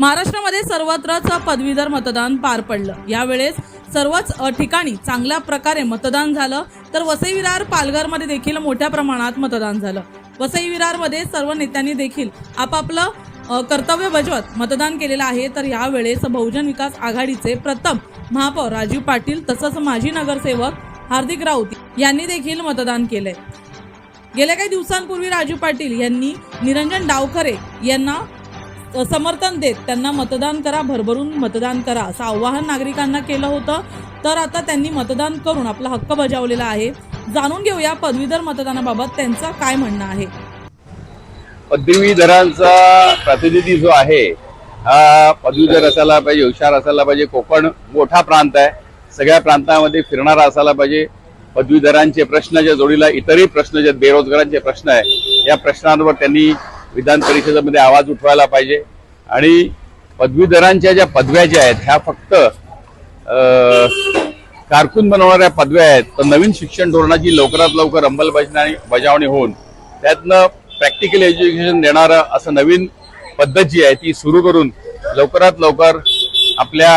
महाराष्ट्रामध्ये सर्वत्रच पदवीधर मतदान पार पडलं. यावेळेस सर्वच ठिकाणी चांगल्या प्रकारे मतदान झालं. तर वसई विरार पालघरमध्ये देखील मोठ्या प्रमाणात मतदान झालं. वसई विरारमध्ये सर्व नेत्यांनी देखील आपापलं कर्तव्य बजावत मतदान केलेलं आहे. तर यावेळेस बहुजन विकास आघाडीचे प्रथम महापौर राजीव पाटील तसंच माजी नगरसेवक हार्दिक राऊत यांनी देखील मतदान केलंय. गेल्या काही दिवसांपूर्वी राजू पाटील यांनी निरंजन डावखरे यांना समर्थन देत त्यांना मतदान करा भरभरून मतदान करा असं आवाहन नागरिकांना केलं होतं. तर आता त्यांनी मतदान करून आपला हक्क बजावलेला आहे. जाणून घेऊया पदवीधर मतदानाबाबत त्यांचं काय म्हणणं आहे. पदवीधरांचा प्रतिनिधी जो आहे हा पदवीधर असायला पाहिजे हुशार असायला पाहिजे कोकण मोठा प्रांत आहे. सगळ्या प्रांतामध्ये फिरणारा असायला पाहिजे. पदवीधरांचे प्रश्न ज्या जोडीला इतरही प्रश्न जे बेरोजगारांचे प्रश्न आहे या प्रश्नांवर त्यांनी विधान परिषदेमध्ये आवाज उठवायला पाहिजे. आणि पदवीधरांच्या ज्या पदव्या ज्या आहेत ह्या फक्त कारकून बनवणाऱ्या पदव्या आहेत. तर नवीन शिक्षण धोरणाची लवकरात लवकर अंमलबजावणी बजावणी होऊन त्यातनं प्रॅक्टिकल एज्युकेशन देणारं असं नवीन पद्धत जी आहे ती सुरू करून लवकरात लवकर आपल्या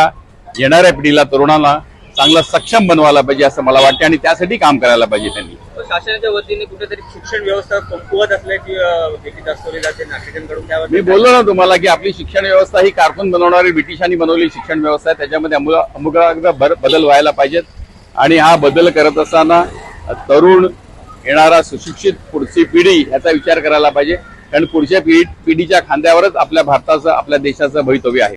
येणाऱ्या पिढीला तरुणाला चांगलं सक्षम बनवायला पाहिजे असं मला वाटतं आणि त्यासाठी काम करायला पाहिजे त्यांनी. शासनाच्या वतीने कुठेतरी शिक्षण व्यवस्था कमकुवत असल्याची अं, भीती दाखवली जाते नागरिकांकडून त्यावर मी बोललो ना तुम्हाला की आपली शिक्षण व्यवस्था ही कारकून बनवणारी ब्रिटिशांनी बनवलेली शिक्षण व्यवस्था आहे. त्याच्यामध्ये अमुला अमुक बदल व्हायला पाहिजेत. आणि हा बदल करत असताना तरुण येणारा सुशिक्षित पुढची पिढी याचा विचार करायला पाहिजे. कारण पुढच्या पिढी पिढीच्या खांद्यावरच आपल्या भारताचं आपल्या देशाचं भवितव्य आहे.